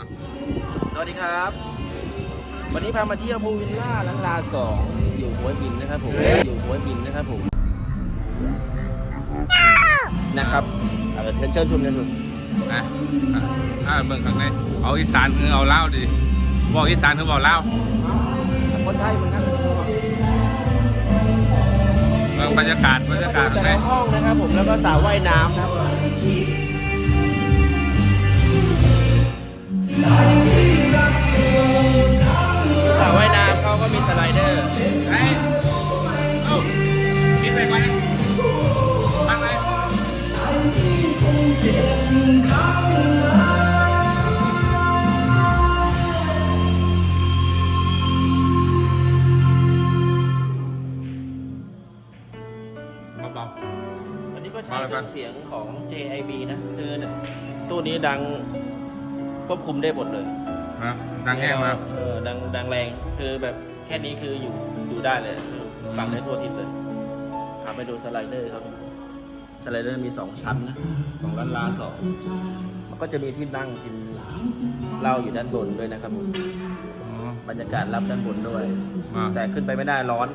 อะสวัสดีครับ วันนี้พามาเที่ยวพูลวิลล่าลังลาสองอยู่หัวหินนะครับผมอยู่หัวหินนะครับผมนะครับเอาเชิญเชิญชมเชิญชมนะอะอ่าเบิ่งข้างในเอาอีสานคือเอาเล่าวดิบอกอีสานคือบอกเล่าวคนไทยเหมือนกันเบิ่งบรรยากาศบรรยากาศข้างในแต่ละห้องนะครับผมแล้วก็สระว่ายน้ำนะครับ ดังควบคุมได้หมดเลยๆนะดังแห้งมากเออดังดังแรงคือแบบแค่นี้คืออยู่อยู่ได้เลยคือฟังได้ทั่วทิศเลยพาไปดูสไลเดอร์ครับสไลเดอร์มีสองชั้นนะสองล้านลาสองมันก็จะมีที่นั่งกินเหล้าอยู่ด้านบนด้วยนะครับผมอ๋อบรรยากาศรับด้านบนด้วยมาแต่ขึ้นไปไม่ได้ร้อน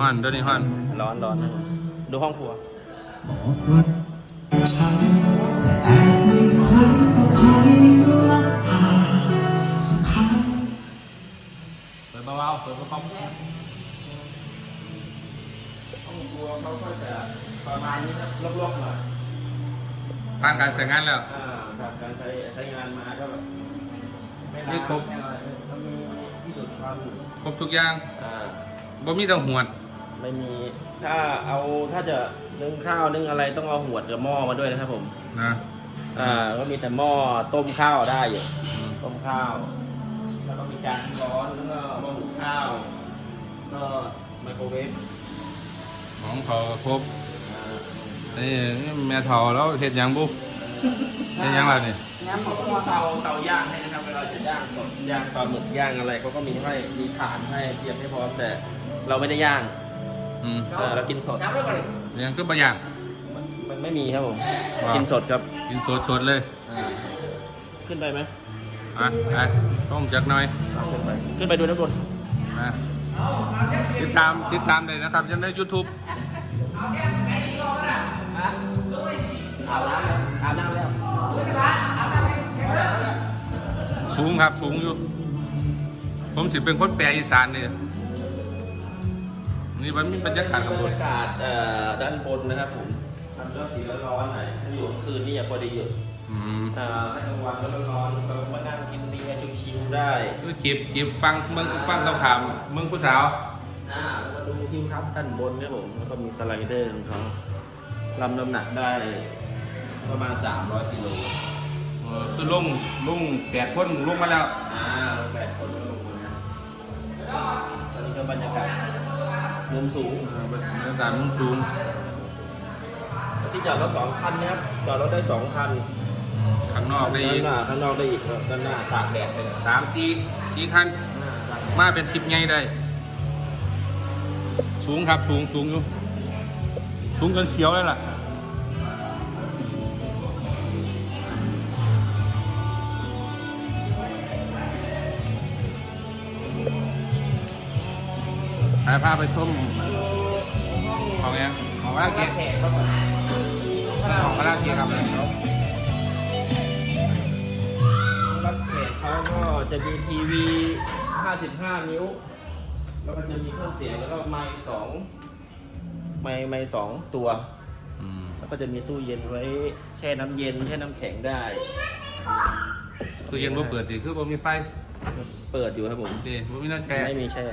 ฮ้อนตัวนี้ฮ้อนร้อนร้อนนะครับดูห้องครัวบอกรักฉันแต่แอบไม่ ค่อยต้องให้รักผ่านสักครั้งเปิดเบาๆเปิดเบาห้องครัวเขาก็จะประมาณนี้ครับลกๆหน่อยๆผ่านการใช้งานแล้วอ่าครับการใช้ใช้งานมาก็แบบไม่นี่ครบไม่อะไรก็มีที่ดูดความครบทุกอย่างอ่าบ่มีแต่หวด ไม่มี ถ้าเอาถ้าจะนึ่งข้าวนึ่งอะไรต้องเอาหัวดกับหม้อมาด้วยนะครับผมนะ อ่าก็มีแต่หม้อต้มข้าวได้อยู่อืมต้มข้าว แล้วก็มีจานร้อนแล้วก็หม้อหุงข้าวก็ไมโครเวฟของเขาก็ครบอ่านี่แม่เฒ่าแล้วเฮ็ดหยังบุเฮ็ดหยังล่ะนี่งั้นผมก็เตาเตาย่างให้นะครับเวลาจะย่างสดย่างปลาหมึกย่างอะไรเขาก็มีให้มีถ่านให้เตรียมให้พร้อมแต่เราไม่ได้ย่างอืมเออเรากินสดยังก็บ่อย่างมันมัน ไม่มีครับผมว้าว กินสดครับกินสดๆเลยขึ้นไปไหมอะไปต้องจักหน่อยเอาขึ้นไปขึ้นไปดูด้านบนมาติดตามติดตามเลยนะครับยังใน YouTube อาบน้ำอาบน้ำแล้วสูงครับสูงอยู่ ผมสิเป็นคนแปลอีสานนี่นี่มันมีบรรยากาศข้างบบรรนยากาศเอ่อด้านบนนะครับผม มันก็สีร้อนๆหน่อยถ้าอยู่กลางคืนนี่ยังพอดีอยู่อืมอ่าให้กลางวันก็ร้อนๆก็มานั่งกินเบียร์ชิวๆได้ก็จีบจีบฟังเมืองฟังสาวขามเมืองผู้สาว อ่ามาดูทิวทัศน์ด้านบนครับผมแล้วก็มีสไลเดอร์ของเขาลำน้ำหนักได้ ประมาณ 300กิโลเออคือลงลงแปดคนลงมาแล้ว อ่าแปดคนก็ลงมานะตอนนี้ก็บรรยากาศมุมสูง เออบรรยากาศมุมสูง ที่จอดรถสองคันนะครับ จอดรถได้สองคันอืมข้างนอกได้อีด้ากนหน้าข้างนอกได้อีกครับด้านหน้าตากแดดไปเลยสามสี่สี่คันอ่าตากแดดมาเป็นทริปไงได้ สูงครับสูงสูงอยู่ สูงจนเสียวเลยล่ะไปพาไปชมของยังของว่าเกียแขกครับผม ของว่าเกียครับรับแขกเขาก็จะมีทีวี 55 นิ้ว แล้วก็จะมีเครื่องเสียงแล้วก็ไมค์สองไมค์ไมค์สองตัว อืมแล้วก็จะมีตู้เย็นไว้แช่น้ำเย็นแช่น้ำแข็งได้ ตู้เย็นบ่เปิดดิคือบ่มีไฟเปิดอยู่ครับผมดิบ่มีน้ำแช่ไม่มีแช่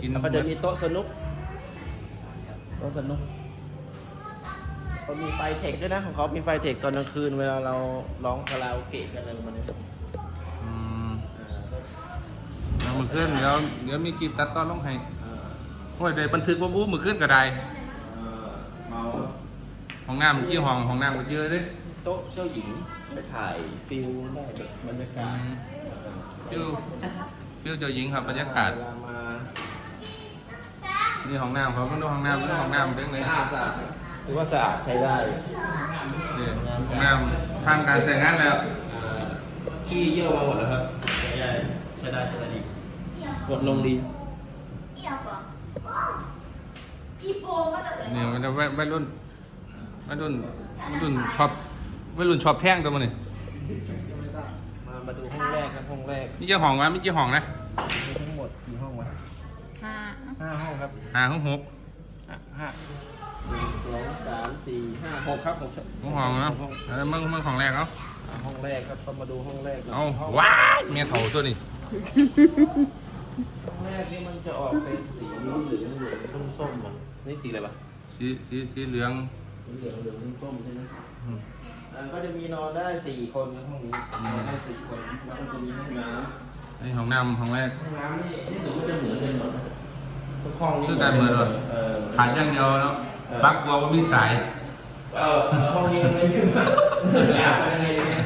กินแล้วก็จะมีโต๊ะสนุก โต๊ะสนุก เขามีไฟเทคด้วยนะของเขามีไฟเทคตอนกลางคืนเวลาเราร้องคาราโอเกะกันอะไรประมาณนี้อืมอ่าก็แล้วมือขึ้นเดี๋ยวเดี๋ยวมีคลิปตัดตอนลงให้อ่าโอ้ยเดี๋ยวบันทึกบ่บู๊มือขึ้นก็ได้เอ่อเมาห้องน้ำที่ห้องห้องน้ำก็เยอะเด้ โต๊ะเจ้าหญิงไปถ่ายฟิลได้แบบบรรยากาศฟิวฟิวเจ้าหญิงครับบรรยากาศเวลามานี่ห้องน้ำเขาก็ดูห้องน้ำดูห้องน้ำเป็นไง สะอาดสะอาด หรือว่าสะอาดใช้ได้นี่ห้องน้ำผ่านการใช้งานแล้วอ่าขี้เยี่ยวมาหมดแล้วครับ ใช้ได้ใช้ได้ใช้ได้ดีกดลงดีเอียบอะพี่โปมาจากไหนนี่มันจะวัยรุ่นวัยรุ่นวัยรุ่นชอบวัยรุ่นชอบแท่งตัวมันนี่มามาดูห้องแรกครับห้องแรกมีเจ้าห้องวะมีเจ้าห้องนะมีทั้งหมดกี่ห้องวะห้าห้าห้องครับห้าห้องหกห้าห้าหนึ่งส องสามสี่ห้าหกครับหกชั้นห้องห้องเนาะแล้วมึงมึงของแรกเนาะอ่าห้องแรกครับก็มาดูห้องแรกเอาห้องว้ายเมียเถ่าตัวนี้ห้องแรกนี่มันจะออกเป็นสีเหลืองเหลืองเหลืองส้มส้มๆอะนี่สีอะไรปะสีสีสีเหลืองสีเหลืองเหลืองส้มๆใช่ไหมอืมอ่าก็จะมีนอนได้สี่คนในห้องนี้นอนได้สี่คนแล้วก็จะมีห้องน้ำ ไอห้องน้ำห้องแรก ห้องน้ำนี่ที่สุดก็จะเหมือนกันหมดทุกห้องนี่คือการเหมือนหมดเออขาดอย่างเดียวเนาะ ฟักบัวก็มีสาย เออห้องนี้มันไม่มีอะยังไงเนี่ย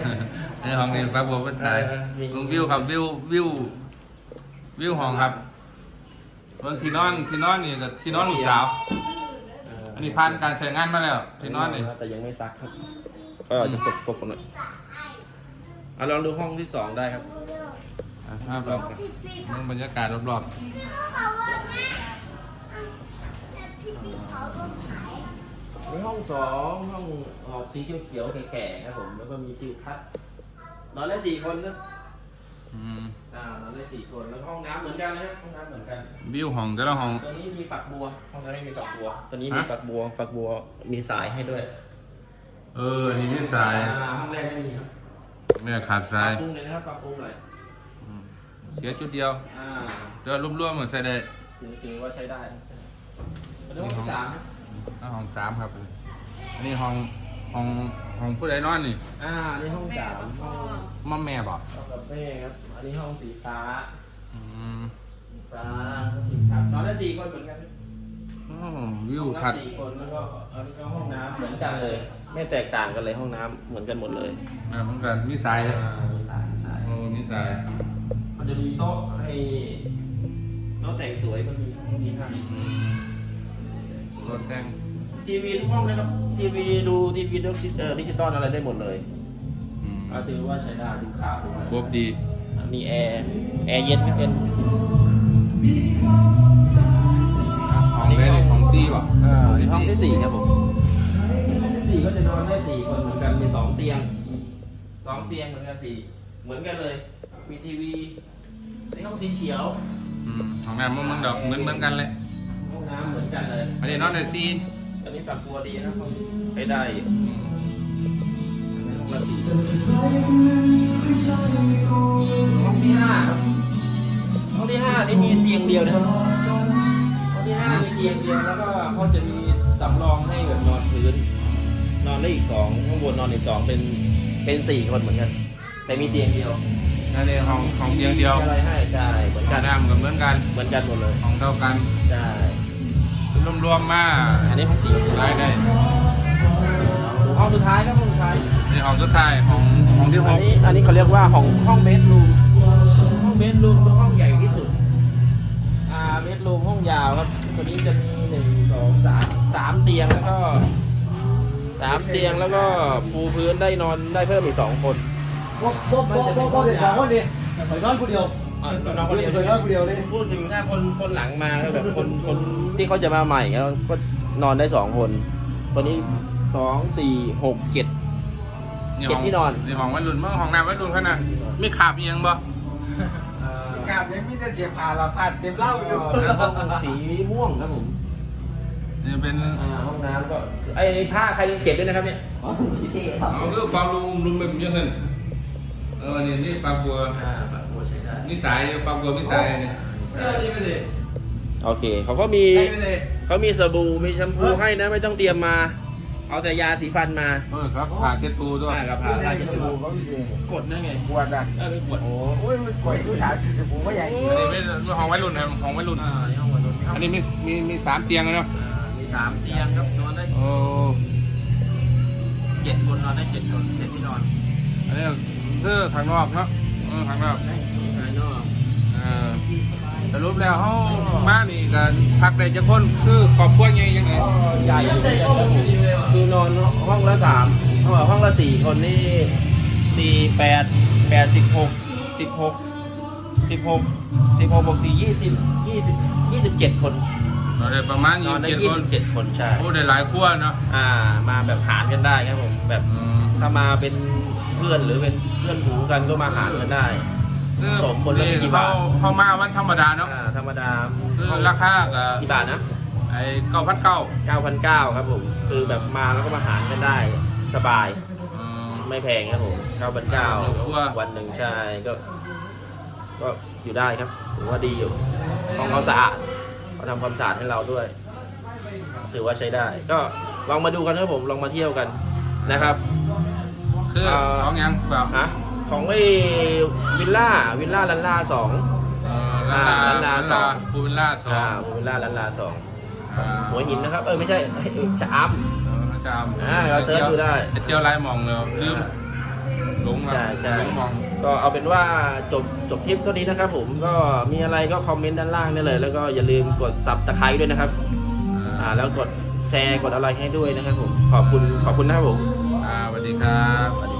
ไอห้องนี้ฟักบัวเป็นสายเออมีลงวิวครับวิววิววิวห้องครับเบิ่งที่นอนที่นอนนี่กับที่นอนลูกสาว อันนี้ผ่านการใช้งานมาแล้ว ที่นอนนี่แต่ยังไม่ซักครับก็อาจจะสกปรกหน่อยอะลองดูห้องที่สองได้ครับอะครับเราเบิ่งบรรยากาศรอบ ในห้องสองห้องออกสีเขียวๆแก่ๆครับผม แล้วก็มีทิวทัศน์นอนได้สี่คนนะๆอืมอ่านอนได้สี่คนแล้วก็ห้องน้ำเหมือนกันนะครับห้องน้ำเหมือนกัน วิวห้องแต่ละห้อง ตัวนี้มีฝักบัวห้องนั้นไม่มีฝักบัว ตัวนี้ฮะมีฝักบัว ฝักบัวมีสายให้ด้วยเอออันนี้มีสายอ่าห้องแรกไม่มีครับแม่ขาดสายปรับปรุงเลยนะครับปรับปรุงหน่อยเสียจุดเดียวอ่าเดี๋ยวรวมๆเหมือนใส่ได้ ถือถือว่าใช้ได้มาดูห้องที่สามนะ อะห้องสามครับ อันนี้ห้องห้องห้องผู้ใดนอนนี่อ่านี่ห้องสามห้องม่อแม่บอกห้องกับแม่ครับ อันนี้ห้องสีฟ้าอืมสีฟ้าสีขาวนอนได้สี่คนเหมือนกันอ๋อวิวห้องทัละดสี่คนแล้วก็อันนี้ก็ห้องน้ำเหมือนกันเลย ไม่แตกต่างกันเลยห้องน้ำเหมือนกันหมดเลยอ่าเหมือนกันมีสายอ่ามีสายมีสาย โอ้มีสายมันจะมีโต๊ะให้โต๊ะแต่งสวยก็มีก็มีให้อืมรถแท่ง ทีวีทุกห้องนะครับทีวีดูทีวีดิจิตอลดิจิตอลอะไรได้หมดเลยอืมอ่าถือว่าใช้ได้ดูข่าวดูอะไรบบดีมีแอร์แอร์เย็นไม่เป็นอะห้องได้เลยห้องซี่บอกอ่าในห้องที่สี่ครับผมห้องที่สี่ก็จะนอนได้สี่คนเหมือนกันมีสองเตียงสองเตียงเหมือนกันสี่เหมือนกันเลย มีทีวีในห้องสีเขียวอืมห้องน้ำมันดอกเหมือนเหมือนกันเลยห้องน้ำเหมือนกันเลยอันนี้นอนได้ ซี่อันนี้ฝักบัวดีนะห้องใช้ได้อยู่อืมอันนี้ห้องละสี่ห้องที่ห้าครับห้องที่ห้านี่มีเตียงเดียวนะครับห้องที่ห้ามีเตียงเดียวแล้วก็เขาจะมีสำรองให้แบบนอนพื้น นอนได้อีกสองข้างบนนอนอีกสองเป็นเป็นสี่คนเหมือนกัน แต่มีเตียงเดียวอันนี้ห้องห้องเตียงเดียวมีอะไรให้ใช่เหมือนห้กัอนงน้ำกับเหมือนกันเหมือนกันหมดเลยห้องเท่ากันใช่ รวมๆมาอันนี้ห้องสี่รายได้ห้องสุดท้ายครับห้องสุดท้ายนี่ห้องสุดท้ายห้องห้องที่หอันกนี้อันนี้เขาเรียกว่าห้องห้องเบดรูมห้องเบดรูมคือห้องใหญ่ที่สุด อ่าเบดรูมห้องยาวครับตัวนี้จะมีหนึ่งสองสามสามเตียงแล้วก็สามเตียงแล้วก็ปูพื้นได้นอนได้เพิ่มอีกสองคนบ่บ่บ่บ่บ่เด็ดสองคนดิข่อยนอนคนเดียวอ่านอนคนเดียว ข่อยนอนคนเดียวเลยพูดถึงถ้าคนคนหลังมาก็แบบคนคนที่เขาจะมาใหม่ก็ก็นอนได้สองคนตัวนี้สองสี่หกเจ็ดเจ็ดที่นอนนี่ห้องวัยรุ่นเมื่อห้องน้ำวัยรุ่นขนาดมีขาบเอียงบ่กราบยังมีแต่เสียผ่าละผ่านเต็มเหล้าอยู่ห้องสีม่วงครับผมนี่เป็นอ่าห้องน้ำก็ไอ้ผ้าใครเก็บด้วยนะครับเนี่ยเอาเรื่องความรุมรุมแบบเยอะขึ้นเออนี่นี่ฟักบัวอ่าฝั กบัวใช้ได้นี่สายฟักบัวมีสายนี่เสื้อดีไปสิโอเคเขาก็มีได้ไปสิเขามีสบู่มีแชมพูให้นะไม่ต้องเตรียมมา เอาแต่ยาสีฟันมาเออครับผ่าเช็ดตูด้วยอ่ากับไม่ผ้าได้ผ้าสเช็ดบู่ตัวเขาไม่ใช่กดนั่นไงปวดอะเออเป็นขวดโอ้ยข่อยผู้สาวซื้อสบู่มาใหญ่อันนี้เป็นห้องวัยรุ่นครับห้องวัยรุ่นอ่าในห้องวันนี้อันนี้มีมีมีสามเตียงเนาะอ่ามีสามเตียงครับนอนได้โอ้เจ็ดคนนอนได้เจ็ดคนเจ็ดที่นอนอันนี้คือข้างนอกเนาะเออข้างนอกภายนอกเออสรุปแล้วเฮามานี่ก็พักได้จักคนคือครอบครัวใหญ่ยังไงก็ใหญ่อยู่เหมือนกันครับผมคือนอนห้องละสามห้องห้องละสี่คนนี่สี่แปดแปดสิบหกสิบหกสิบหกสิบหกบวกสี่ยี่สิบยี่สิบยี่สิบเจ็ดคนเราได้ประมาณนยี่อนได้สิบยี่คนสิบเจ็ดคนใช่ โอ้ได้หลายขั้วเนาะอ่ามาแบบหารกันได้ครับผมแบบ อืมถ้ามาเป็นเพื่อนหรือเป็นเพื่อนหูกันก็มาหารกันได้ คือตกคนละกี่เขาบาทเขามาวันธรรมดาเนาะอ่าธรรมดาคือราคาก็กี่บาทนะ ไอ้เก้าพันเก้า9,900ครับผม คือแบบมาแล้วก็มาหารกันได้ สบาย ไม่แพงครับผม9,900วันหนึ่งใช่ก็ ก็อยู่ได้ครับถือว่าดีอยู่ของเขาสะอาดเขาทำความสะอาดให้เราด้วย ถือว่าใช้ได้ ก็ลองมาดูกันครับผม ลองมาเที่ยวกันนะครับ คือเอ่อของยังแบบฮะ ของไอ้วิลล่าวิลล่าลันลาสอง เอ่อลาอ่าลาลาลาสอง ปูวิลล่าสออ่างวิลล่าลันลาสองอ่าหัวหินนะครับเออไม่ใช่เอ้ยชะอำเออจำอ่าเราเสิร์ชดูได้ปเที่ยวไล่มองเลยลืมหลงมาใช่ใช่หลงมอง ก็เอาเป็นว่าจบจบทริปเท่านี้นะครับผมก็มีอะไรก็คอมเมนต์ด้านล่างได้เลย แล้วก็อย่าลืมกดซับตะไคร้ด้วยนะครับอ่าแล้วกดแชร์กดอะไรให้ด้วยนะครับผมขอบคุณขอบคุณนะครับผม อ่าสวัสดีครับ สวัสดี